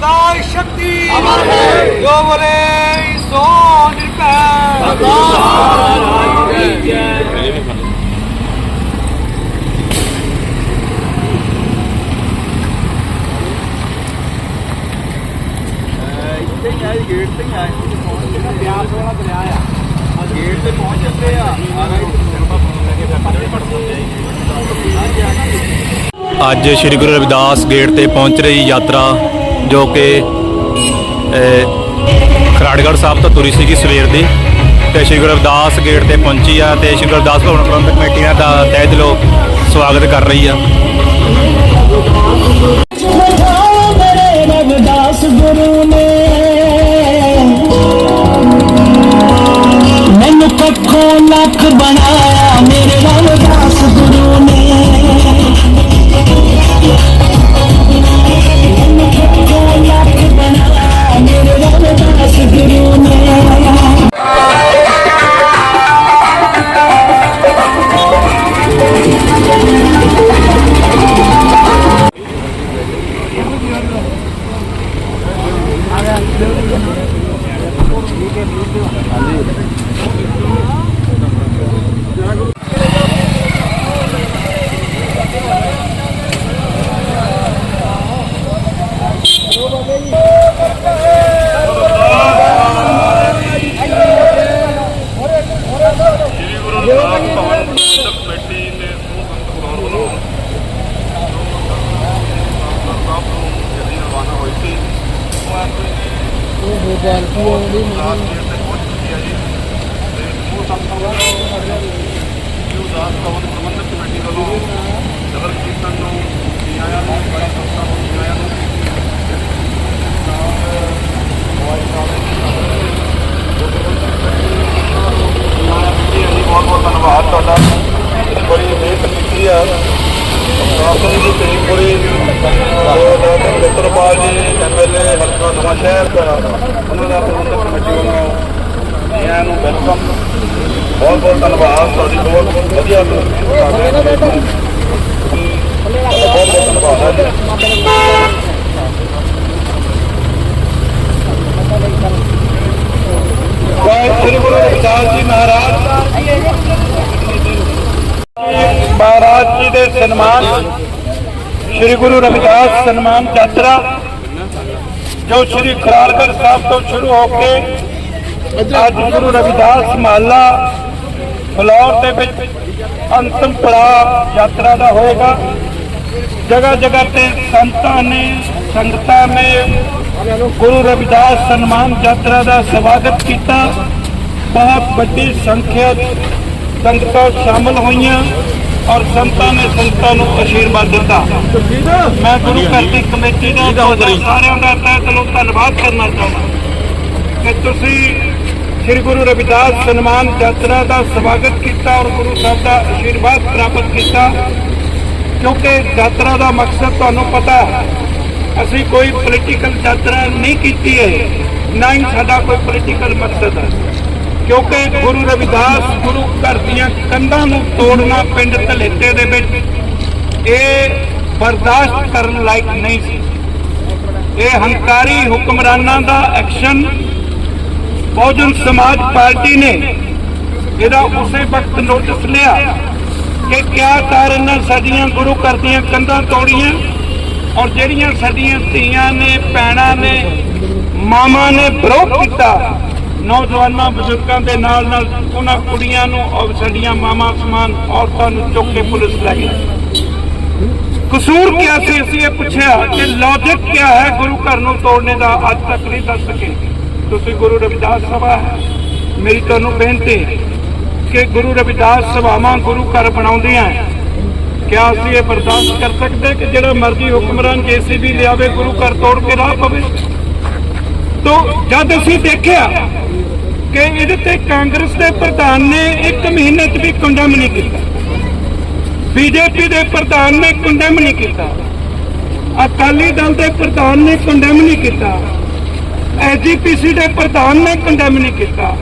ਸ਼੍ਰੀ ਗੁਰਦਾਸ ਸ਼ਕਤੀ ਜੋ ਬੋਲੇ ਸੋ ਨਿਰਭੈ ਅੱਜ ਸ੍ਰੀ ਗੁਰੂ ਰਵਿਦਾਸ ਗੇਟ ਤੇ ਪਹੁੰਚ ਰਹੀ ਯਾਤਰਾ ਜੋ ਕਿ ਖਰਾੜਗੜ੍ਹ ਸਾਹਿਬ ਤੋਂ ਤੁਰੀ ਸੀਗੀ ਸਵੇਰ ਦੀ ਤੇ ਸ੍ਰੀ ਗੁਰੂ ਰਵਿਦਾਸ ਗੇਟ ਤੇ ਪਹੁੰਚੀ ਆ ਤੇ ਸ੍ਰੀ ਗੁਰੂ ਰਵਿਦਾਸ ਭਵਨ ਪ੍ਰਬੰਧਕ ਕਮੇਟੀ ਦਾ ਤਹਿ ਦਿਲੋਂ ਸਵਾਗਤ ਕਰ ਰਹੀ ਆ। ਮੇਰੇ ਰਵਿਦਾਸ ਗੁਰੂ ਨੇ ਮੈਨੂੰ ਕੱਖੋਂ ਲੱਖ ਬਣਾਇਆ ਦੇ ਹੈ ਭਵਨ ਪ੍ਰਬੰਧਕ ਕਮੇਟੀ ਵੱਲੋਂ ਨਗਰ ਕੀਰਤਨ ਨੂੰ ਬੜੀ ਸੰਸਥਾ ਨੂੰ ਨੂੰ ਬਹੁਤ ਬਹੁਤ ਧੰਨਵਾਦ ਤੁਹਾਡਾ ਬੜੀ ਮਿਹਨਤ ਕੀਤੀ ਆ। ਆਪਣੀ ਜੀ ਤੇਜਪੁਰੀ ਡਾਕਟਰ ਮਿੱਤਰਪਾਲ ਜੀ ਸ਼ਹਿਰ ਦਾ ਉਹਨਾਂ ਦਾ ਪ੍ਰਬੰਧਕ ਕਮੇਟੀ ਵੱਲੋਂ ਇਹਨਾਂ ਨੂੰ ਵੈਲਕਮ ਬਹੁਤ ਬਹੁਤ ਧੰਨਵਾਦ, ਤੁਹਾਡੀ ਬਹੁਤ ਵਧੀਆ ਬਹੁਤ ਬਹੁਤ ਧੰਨਵਾਦ। ਵਾਹਿਗੁਰੂ ਸ੍ਰੀ ਗੁਰੂ ਰਵਿਦਾਸ ਜੀ ਮਹਾਰਾਜ। ਮਹਾਰਾਜ ਜੀ ਦੇ ਸਨਮਾਨ, ਸ੍ਰੀ ਗੁਰੂ ਰਵਿਦਾਸ ਸਨਮਾਨ ਯਾਤਰਾ ਜੋ ਸ੍ਰੀ ਖਰਾਲਗੜ੍ਹ ਸਾਹਿਬ ਤੋਂ ਸ਼ੁਰੂ ਹੋ ਕੇ ਅੱਜ ਗੁਰੂ ਰਵਿਦਾਸ ਮਹੱਲਾ ਫਲੌਰ ਦੇ ਵਿੱਚ ਅੰਤਮ ਪੜਾਅ ਯਾਤਰਾ ਦਾ ਹੋਏਗਾ। ਜਗ੍ਹਾ ਜਗ੍ਹਾ ਤੇ ਸੰਤਾਂ ਨੇ, ਸੰਗਤਾਂ ਨੇ ਗੁਰੂ ਰਵਿਦਾਸ ਸਨਮਾਨ ਯਾਤਰਾ ਦਾ ਸਵਾਗਤ ਕੀਤਾ। ਬਹੁਤ ਵੱਡੀ ਸੰਖਿਆ ਸੰਗਤਾਂ ਸ਼ਾਮਲ ਹੋਈਆਂ। ਔਰ ਸੰਤਾਂ ਨੇ ਸੰਗਤਾਂ ਨੂੰ ਅਸ਼ੀਰਵਾਦ ਦਿੱਤਾ। ਮੈਂ ਗੁਰੂ ਘਰ ਦੀ ਕਮੇਟੀ ਦਾ ਸਾਰਿਆਂ ਦਾ ਤਹਿ ਦਿਲੋਂ ਧੰਨਵਾਦ ਕਰਨਾ ਚਾਹੁੰਦਾ ਕਿ ਤੁਸੀਂ ਸ੍ਰੀ ਗੁਰੂ ਰਵਿਦਾਸ ਸਨਮਾਨ ਯਾਤਰਾ ਦਾ ਸਵਾਗਤ ਕੀਤਾ ਔਰ ਗੁਰੂ ਸਾਹਿਬ ਦਾ ਅਸ਼ੀਰਵਾਦ ਪ੍ਰਾਪਤ ਕੀਤਾ। ਕਿਉਂਕਿ ਯਾਤਰਾ ਦਾ ਮਕਸਦ ਤੁਹਾਨੂੰ ਪਤਾ ਹੈ ਅਸੀਂ ਕੋਈ ਪੋਲੀਟੀਕਲ ਯਾਤਰਾ ਨਹੀਂ ਕੀਤੀ ਹੈ ਨਾ ਹੀ ਸਾਡਾ ਕੋਈ ਪੋਲੀਟੀਕਲ ਮਕਸਦ ਹੈ। ਕਿਉਂਕਿ ਗੁਰੂ ਰਵਿਦਾਸ ਗੁਰੂ ਘਰ ਦੀਆਂ ਕੰਧਾਂ ਨੂੰ ਤੋੜਨਾ ਪਿੰਡ ਧਲੇਤੇ ਦੇ ਵਿੱਚ, ਇਹ ਬਰਦਾਸ਼ਤ ਕਰਨ ਲਾਇਕ ਨਹੀਂ ਸੀ। ਇਹ ਹੰਕਾਰੀ ਹੁਕਮਰਾਨਾਂ ਦਾ ਐਕਸ਼ਨ ਬਹੁਜਨ ਸਮਾਜ ਪਾਰਟੀ ਨੇ ਇਹਦਾ ਉਸੇ ਵਕਤ ਨੋਟਿਸ ਲਿਆ ਕਿ ਕਿਆ ਕਾਰਨ ਨਾਲ ਸਾਡੀਆਂ ਗੁਰੂ ਘਰ ਦੀਆਂ ਕੰਧਾਂ ਤੋੜੀਆਂ ਔਰ ਜਿਹੜੀਆਂ ਸਾਡੀਆਂ ਧੀਆਂ ਨੇ, ਭੈਣਾਂ ਨੇ ਮਾਮਾ ਨੇ ਵਿਰੋਧ ਕੀਤਾ। ਨੌਜਵਾਨਾਂ, ਬਜ਼ੁਰਗਾਂ ਦੇ ਨਾਲ ਨਾਲ ਉਹਨਾਂ ਕੁੜੀਆਂ ਨੂੰ ਔਰ ਸਾਡੀਆਂ ਮਾਵਾਂ ਸਮਾਨ ਔਰਤਾਂ ਨੂੰ ਚੁੱਕ ਕੇ ਪੁਲਿਸ ਲੈ ਗਈ। ਕਸੂਰ ਕਿਆ ਸੀ? ਅਸੀਂ ਇਹ ਪੁੱਛਿਆ ਕਿ ਲੌਜਿਕ ਕਿਆ ਹੈ? ਗੁਰੂ ਘਰ ਨੂੰ ਤੋੜਨੇ ਦਾ ਅੱਜ ਤੱਕ ਨਹੀਂ ਦੱਸ ਸਕੇ। ਤੁਸੀਂ ਗੁਰੂ ਰਵਿਦਾਸ ਸਭਾ ਮੇਰੀ ਤੁਹਾਨੂੰ ਬੇਨਤੀ ਕਿ ਗੁਰੂ ਰਵਿਦਾਸ ਸਭਾਵਾਂ ਗੁਰੂ ਘਰ ਬਣਾਉਂਦੀਆਂ ਕਿਆ ਅਸੀਂ ਇਹ ਬਰਦਾਸ਼ਤ ਕਰ ਸਕਦੇ ਕਿ ਜਿਹੜਾ ਮਰਜ਼ੀ ਹੁਕਮਰਾਨ ਜੀਸੀਬੀ ਲਿਆਵੇ, ਗੁਰੂ ਘਰ ਤੋੜ ਕੇ ਰਾਹ ਪਵੇ? ਤੋ, ਜਦ ਅਸੀਂ ਦੇਖਿਆ ਕਿ ਇਹਦੇ ਤੇ ਕਾਂਗਰਸ ਦੇ ਪ੍ਰਧਾਨ ਨੇ ਇੱਕ ਮਹੀਨੇ 'ਚ ਵੀ ਕੰਡਮ ਨਹੀਂ ਕੀਤਾ। ਬੀਜੇਪੀ ਦੇ ਪ੍ਰਧਾਨ ਨੇ ਕੰਡਮ ਨਹੀਂ ਕੀਤਾ। ਅਕਾਲੀ ਦਲ ਦੇ ਪ੍ਰਧਾਨ ਨੇ ਕੰਡੈਮ ਨਹੀਂ ਕੀਤਾ। ਐਜੀਪੀਸੀ ਦੇ ਪ੍ਰਧਾਨ ਨੇ ਕੰਡੈਮ ਨਹੀਂ ਕੀਤਾ।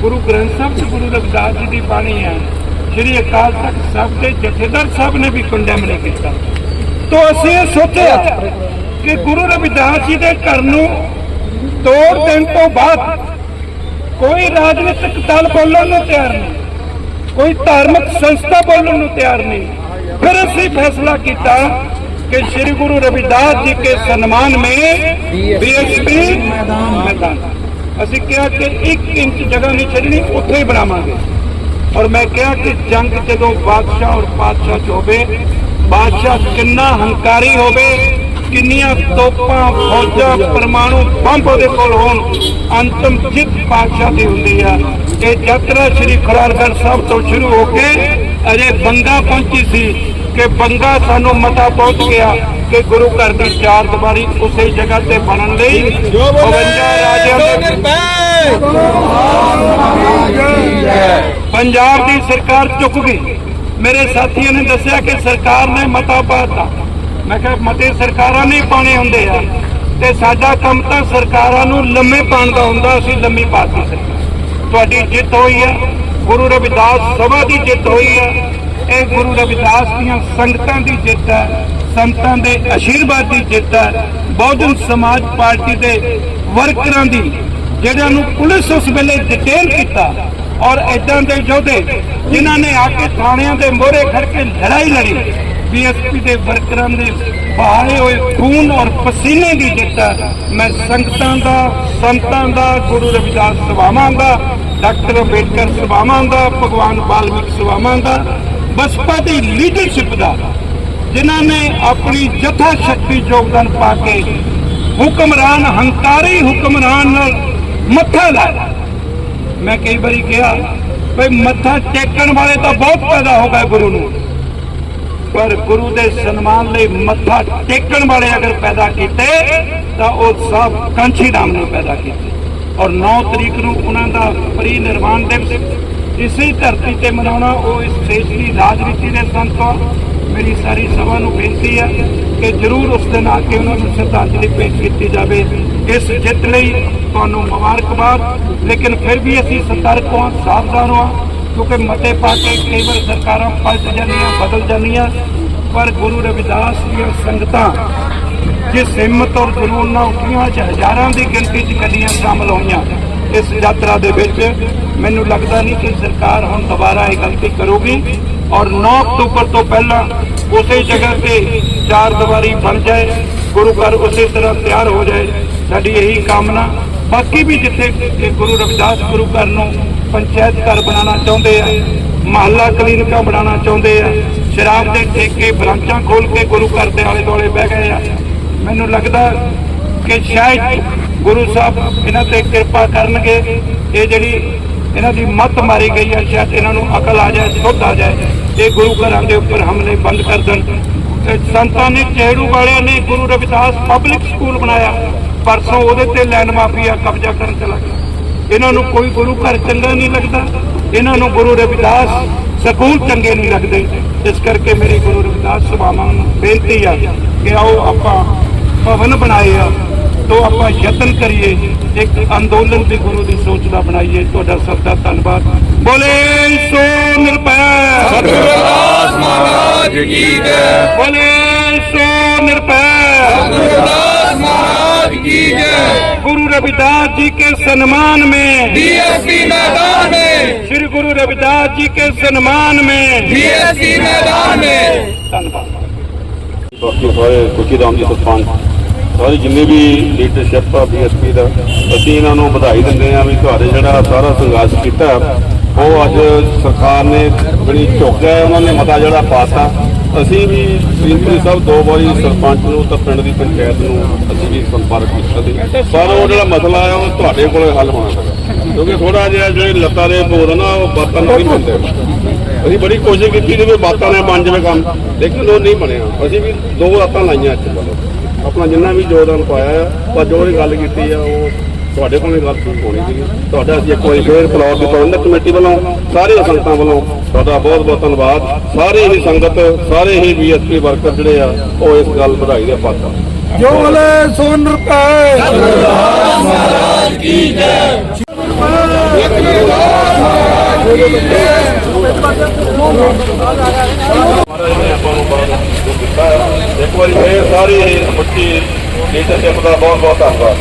ਗੁਰੂ ਗ੍ਰੰਥ ਸਾਹਿਬ ਤੇ ਗੁਰੂ ਰਵਿਦਾਸ ਜੀ ਦੀ ਬਾਣੀ ਹੈ, ਸ਼੍ਰੀ ਅਕਾਲ ਤਖਤ ਸਾਹਿਬ ਦੇ ਜਥੇਦਾਰ ਸਾਹਿਬ ਨੇ ਵੀ ਕੰਡੈਮ ਨਹੀਂ ਕੀਤਾ। ਤੋਂ ਅਸੀਂ ਇਹ ਸੋਚਿਆ ਕਿ ਗੁਰੂ ਰਵਿਦਾਸ ਜੀ ਦੇ ਘਰ ਨੂੰ ਤੋੜ ਦੇਣ ਤੋਂ ਬਾਅਦ कोई राजनीतिक दल ਬੋਲਣ तैयार नहीं। कोई धार्मिक संस्था ਸੰਸਥਾ तैयार नहीं। फिर ਨਹੀਂ फैसला किया कि श्री गुरु रविदास जी के सम्मान में बीएसपी मैदान। असं कहा कि एक इंच जगह नहीं छड़नी उ बनावे और मैं कहा कि जंग जो बादशाह और बादशाह चो बादशाह कि हंकारी होवे ਕਿੰਨੀਆਂ ਤੋਪਾਂ ਫੌਜਾਂ ਪਰਮਾਣੂ ਬੰਬ ਉਹਦੇ ਕੋਲ ਹੋਣ ਅੰਤਮ ਜਿੱਤ ਪਾਤਸ਼ਾਹ ਦੀ ਹੁੰਦੀ ਆ। ਇਹ ਯਾਤਰਾ ਸ੍ਰੀ ਖੁਰਾਲਗੜ੍ਹ ਸਾਹਿਬ ਤੋਂ ਸ਼ੁਰੂ ਹੋ ਕੇ ਅਜੇ ਬੰਗਾ ਪਹੁੰਚੀ ਸੀ ਕਿ ਬੰਗਾ ਸਾਨੂੰ ਮਤਾ ਪਹੁੰਚ ਗਿਆ ਕਿ ਗੁਰੂ ਘਰ ਦੀ ਚਾਰ ਦੀਵਾਰੀ ਉਸੇ ਜਗ੍ਹਾ ਤੇ ਬਣਨ ਲਈ 52 ਰਾਜਿਆਂ ਦੇ ਪੰਜਾਬ ਦੀ ਸਰਕਾਰ ਚੁੱਕ ਗਈ। ਮੇਰੇ ਸਾਥੀਆਂ ਨੇ ਦੱਸਿਆ ਕਿ ਸਰਕਾਰ ਨੇ ਮਤਾ ਪਾਤਾ ਮੈਂ ਕਿਹਾ ਮਤੇ ਸਰਕਾਰਾਂ ਨੇ ਹੀ ਪਾਣੇ ਹੁੰਦੇ ਆ। ਤੇ ਸਾਡਾ ਕੰਮ ਤਾਂ ਸਰਕਾਰਾਂ ਨੂੰ ਲੰਮੇ ਪਾਣ ਦਾ ਹੁੰਦਾ, ਅਸੀਂ ਲੰਮੀ ਪਾਤੀ ਸਰਕਾਰ ਤੁਹਾਡੀ ਜਿੱਤ ਹੋਈ ਹੈ ਗੁਰੂ ਰਵਿਦਾਸ ਸਭਾ ਦੀ ਜਿੱਤ ਹੋਈ ਹੈ ਇਹ ਗੁਰੂ ਰਵਿਦਾਸ ਦੀਆਂ ਸੰਗਤਾਂ ਦੀ ਜਿੱਤ ਹੈ ਸੰਤਾਂ ਦੇ ਆਸ਼ੀਰਵਾਦ ਦੀ ਜਿੱਤ ਹੈ ਬਹੁਜਨ ਸਮਾਜ ਪਾਰਟੀ ਦੇ ਵਰਕਰਾਂ ਦੀ, ਜਿਹੜਿਆਂ ਨੂੰ ਪੁਲਿਸ ਉਸ ਵੇਲੇ ਡਿਟੇਨ ਕੀਤਾ। ਔਰ ਇਦਾਂ ਦੇ ਯੋਧੇ, ਜਿਨ੍ਹਾਂ ਨੇ ਆ ਕੇ ਥਾਣਿਆਂ ਦੇ ਮੋਹਰੇ ਖੜ ਕੇ ਲੜਾਈ ਲੜੀ। ਬੀਐਸਪੀ ਦੇ ਵਰਕਰਾਂ ਦੇ ਬਹਾਏ ਹੋਏ ਖੂਨ ਔਰ ਪਸੀਨੇ ਦੀ ਜਿੱਤ ਹੈ। ਮੈਂ ਸੰਗਤਾਂ ਦਾ, ਸੰਤਾਂ ਦਾ, ਗੁਰੂ ਰਵਿਦਾਸ ਸਭਾਵਾਂ ਦਾ, ਡਾਕਟਰ ਅੰਬੇਡਕਰ ਸਭਾਵਾਂ ਦਾ, ਭਗਵਾਨ ਵਾਲਮੀਕ ਸਭਾਵਾਂ ਦਾ, ਬਸਪਾ ਦੀ ਲੀਡਰਸ਼ਿਪ ਦਾ, ਜਿਨ੍ਹਾਂ ਨੇ ਆਪਣੀ ਜਥਾ ਸ਼ਕਤੀ ਯੋਗਦਾਨ ਪਾ ਕੇ ਹੁਕਮਰਾਨ, ਹੰਕਾਰੀ ਹੁਕਮਰਾਨ ਨਾਲ ਮੱਥਾ ਲਾਇਆ ਮੈਂ ਕਈ ਵਾਰੀ ਕਿਹਾ, ਭਈ ਮੱਥਾ ਟੇਕਣ ਵਾਲੇ ਤਾਂ ਬਹੁਤ ਪੈਦਾ ਹੋ ਗਏ ਗੁਰੂ ਨੂੰ ਪਰ ਗੁਰੂ ਦੇ ਸਨਮਾਨ ਲਈ ਮੱਥਾ ਟੇਕਣ ਵਾਲੇ ਅਗਰ ਪੈਦਾ ਕੀਤੇ, ਤਾਂ ਉਹ ਸਭ ਕਾਂਛੀ ਨਾਮ ਨੇ ਪੈਦਾ ਕੀਤੇ। ਔਰ 9 ਤਰੀਕ ਨੂੰ ਉਹਨਾਂ ਦਾ ਪਰੀ ਨਿਰਵਾਣ ਦਿਵਸ ਇਸੇ ਧਰਤੀ ਤੇ ਮਨਾਉਣਾ, ਉਹ ਇਸ ਦੇਸ਼ ਦੀ ਰਾਜਨੀਤੀ ਦੇ ਸੰਤੋਂ ਮੇਰੀ ਸਾਰੀ ਸਭਾ ਨੂੰ ਬੇਨਤੀ ਹੈ ਕਿ ਜਰੂਰ ਉਸ ਦਿਨ ਆ ਕੇ ਉਹਨਾਂ ਨੂੰ ਸ਼ਰਧਾਂਜਲੀ ਭੇਟ ਕੀਤੀ ਜਾਵੇ। ਇਸ ਜਿੱਤ ਲਈ ਤੁਹਾਨੂੰ ਮੁਬਾਰਕਬਾਦ। ਲੇਕਿਨ ਫਿਰ ਵੀ ਅਸੀਂ ਸਤਰਕ ਹਾਂ, ਸਾਵਧਾਨ ਹਾਂ। ਕਿਉਂਕਿ ਮਤੇ ਪਾ ਕੇ ਕਈ ਵਾਰ ਸਰਕਾਰਾਂ ਪਲਟ ਜਾਂਦੀਆਂ, ਬਦਲ ਜਾਂਦੀਆਂ, ਪਰ ਗੁਰੂ ਰਵਿਦਾਸ ਦੀਆਂ ਸੰਗਤਾਂ ਜੇ ਹਿੰਮਤ ਔਰ ਜਨੂਨ ਨਾਲ ਉੱਠੀਆਂ ਚ ਹਜ਼ਾਰਾਂ ਦੀ ਗਿਣਤੀ ਚ ਗੱਡੀਆਂ ਸ਼ਾਮਲ ਹੋਈਆਂ ਇਸ ਯਾਤਰਾ ਦੇ ਵਿੱਚ, ਮੈਨੂੰ ਲੱਗਦਾ ਨਹੀਂ ਕਿ ਸਰਕਾਰ ਹੁਣ ਦੁਬਾਰਾ ਇਹ ਗਲਤੀ ਕਰੂਗੀ ਔਰ 9 ਅਕਤੂਬਰ ਤੋਂ ਪਹਿਲਾਂ ਉਸੇ ਜਗ੍ਹਾ ਤੇ ਚਾਰ ਦੀਵਾਰੀ ਬਣ ਜਾਏ, ਗੁਰੂ ਘਰ ਉਸੇ ਤਰ੍ਹਾਂ ਤਿਆਰ ਹੋ ਜਾਏ, ਸਾਡੀ ਇਹੀ ਕਾਮਨਾ। ਬਾਕੀ ਵੀ ਜਿੱਥੇ ਗੁਰੂ ਰਵਿਦਾਸ ਗੁਰੂ ਘਰ ਨੂੰ ਪੰਚਾਇਤ ਘਰ ਬਣਾਉਣਾ ਚਾਹੁੰਦੇ ਆ, ਮਹੱਲਾ ਕਲੀਨਿਕਾਂ ਬਣਾਉਣਾ ਚਾਹੁੰਦੇ ਆ, ਸ਼ਰਾਬ ਦੇ ਠੇਕੇ, ਬ੍ਰਾਂਚਾਂ ਖੋਲ ਕੇ ਗੁਰੂ ਘਰ ਦੇ ਆਲੇ ਦੁਆਲੇ ਬਹਿ ਗਏ ਆ। ਮੈਨੂੰ ਲੱਗਦਾ ਕਿ ਸ਼ਾਇਦ ਗੁਰੂ ਸਾਹਿਬ ਇਹਨਾਂ ਤੇ ਕਿਰਪਾ ਕਰਨਗੇ, ਇਹ ਜਿਹੜੀ ਇਹਨਾਂ ਦੀ ਮੱਤ ਮਾਰੀ ਗਈ ਹੈ ਸ਼ਾਇਦ ਇਹਨਾਂ ਨੂੰ ਅਕਲ ਆ ਜਾਏ, ਸੁੱਧ ਆ ਜਾਏ, ਇਹ ਗੁਰੂ ਘਰਾਂ ਦੇ ਉੱਪਰ ਹਮਲੇ ਬੰਦ ਕਰ ਦੇਣ। ਤੇ ਸੰਤਾਂ ਨੇ ਚਿਹੜੂ ਵਾਲਿਆਂ ਨੇ ਗੁਰੂ ਰਵਿਦਾਸ ਪਬਲਿਕ ਸਕੂਲ ਬਣਾਇਆ, ਪਰਸੋਂ ਉਹਦੇ ਤੇ ਲੈਂਡ ਮਾਫੀਆ ਕਬਜ਼ਾ ਕਰਨ ਚਲਾ ਗਿਆ। ਇਹਨਾਂ ਨੂੰ ਕੋਈ ਗੁਰੂ ਘਰ ਚੰਗਾ ਨਹੀਂ ਲੱਗਦਾ ਇਹਨਾਂ ਨੂੰ ਗੁਰੂ ਰਵਿਦਾਸ ਸਕੂਲ ਚੰਗੇ ਨਹੀਂ ਲੱਗਦੇ। ਇਸ ਕਰਕੇ ਮੇਰੀ ਗੁਰੂ ਰਵਿਦਾਸ ਸਭਾਵਾਂ ਨੂੰ ਬੇਨਤੀ ਆ ਕਿ ਆਓ ਆਪਾਂ ਭਵਨ ਬਣਾਏ ਆ ਤੋਂ ਆਪਾਂ ਯਤਨ ਕਰੀਏ ਇੱਕ ਅੰਦੋਲਨ ਦੀ ਗੁਰੂ ਦੀ ਸੋਚ ਦਾ ਬਣਾਈਏ। ਤੁਹਾਡਾ ਸਭ ਦਾ ਧੰਨਵਾਦ। ਬੋਲੇ ਸੋ ਨਿਰਭੈ। ਸਤਿਗੁਰੂ ਮਹਾਰਾਜ ਕੀ ਜੈ। ਬੋਲੇ ਸੋ ਨਿਰਭੈ। ਸਤਿਗੁਰੂ ਮਹਾਰਾਜ महाराज की जय गुरु रविदास जी के सम्मान में बीएसपी मैदान में श्री गुरु रविदास जी के सम्मान में बीएसपी मैदान में ਧੰਨਵਾਦ ਬਾਕੀ ਸਾਰੇ ਕੁਚੀ ਰਾਮ ਜੀ ਸਰਪੰਚ ਸਾਰੀ ਜਿੰਨੀ ਵੀ ਲੀਡਰਸ਼ਿਪ ਆ ਬੀਐਸਪੀ ਦਾ ਅਸੀਂ ਇਹਨਾਂ ਨੂੰ ਵਧਾਈ ਦਿੰਦੇ ਆ ਵੀ ਤੁਹਾਡੇ ਜਿਹੜਾ ਸਾਰਾ ਸੰਘਰਸ਼ ਕੀਤਾ ਉਹ ਅੱਜ ਸਰਕਾਰ ਨੇ ਬੜੀ ਝੁਕ ਗਿਆ ਉਹਨਾਂ ਨੇ ਮਤਾ ਜਿਹੜਾ ਪਾਤਾ ਅਸੀਂ ਵੀ ਪ੍ਰਿੰਸੀਪਲ ਸਾਹਿਬ ਦੋ ਵਾਰੀ ਸਰਪੰਚ ਨੂੰ ਤਾਂ ਪਿੰਡ ਦੀ ਪੰਚਾਇਤ ਨੂੰ ਅਸੀਂ ਵੀ ਸੰਪਰਕ ਕੀਤਾ ਸੀ। ਪਰ ਉਹ ਜਿਹੜਾ ਮਸਲਾ ਆ, ਉਹ ਤੁਹਾਡੇ ਕੋਲ ਹੱਲ ਹੋਣਾ ਚਾਹੀਦਾ ਕਿਉਂਕਿ ਥੋੜਾ ਜਿਹਾ ਜਿਹੜੇ ਲੱਤਾਂ ਦੇ ਬੋਧ ਨਾ, ਉਹ ਬਾਤਾਂ ਨੂੰ ਨਹੀਂ ਮਿਲਦੇ ਅਸੀਂ ਬੜੀ ਕੋਸ਼ਿਸ਼ ਕੀਤੀ ਕਿ ਵੀ ਬਾਤਾਂ ਨੇ ਬਣ ਜਾਵੇ ਕੰਮ, ਲੇਕਿਨ ਉਹ ਨਹੀਂ ਬਣਿਆ। ਅਸੀਂ ਵੀ ਦੋ ਰਾਤਾਂ ਲਾਈਆਂ ਇੱਥੇ। ਵੱਲੋਂ ਆਪਣਾ ਜਿੰਨਾ ਵੀ ਯੋਗਦਾਨ ਪਾਇਆ ਪਰ ਜੋ ਇਹ ਗੱਲ ਕੀਤੀ ਆ, ਉਹ ਤੁਹਾਡੇ ਕੋਲ ਇਹ ਗੱਲ ਹੋਣੀ ਸੀ ਤੁਹਾਡਾ ਅਸੀਂ ਇੱਕ ਵਾਰੀ ਫੇਰ ਫਲੋਰ ਦੀ ਪ੍ਰਬੰਧਕ ਕਮੇਟੀ ਵੱਲੋਂ ਸਾਰੇ ਸੰਗਤਾਂ ਵੱਲੋਂ ਤੁਹਾਡਾ ਬਹੁਤ ਬਹੁਤ ਧੰਨਵਾਦ। ਸਾਰੇ ਹੀ ਸੰਗਤ ਸਾਰੇ ਹੀ ਬੀਐਸਪੀ ਵਰਕਰ ਜਿਹੜੇ ਆ ਉਹ ਇਸ ਗੱਲ ਵਧਾਈ ਦੇ ਪਾਤਰ। ਜੋ ਬੋਲੇ ਸੋਨ ਰੁਪਏ। ਮਹਾਰਾਜ ਨੇ ਆਪਾਂ ਨੂੰ ਬੜਾ ਦੁੱਖ ਦਿੱਤਾ ਹੈ। ਇੱਕ ਵਾਰੀ ਫੇਰ ਸਾਰੀ ਹੀ ਮੁੱਠੀ ਲੀਡਰਸ਼ਿਪ ਦਾ ਬਹੁਤ ਬਹੁਤ ਧੰਨਵਾਦ।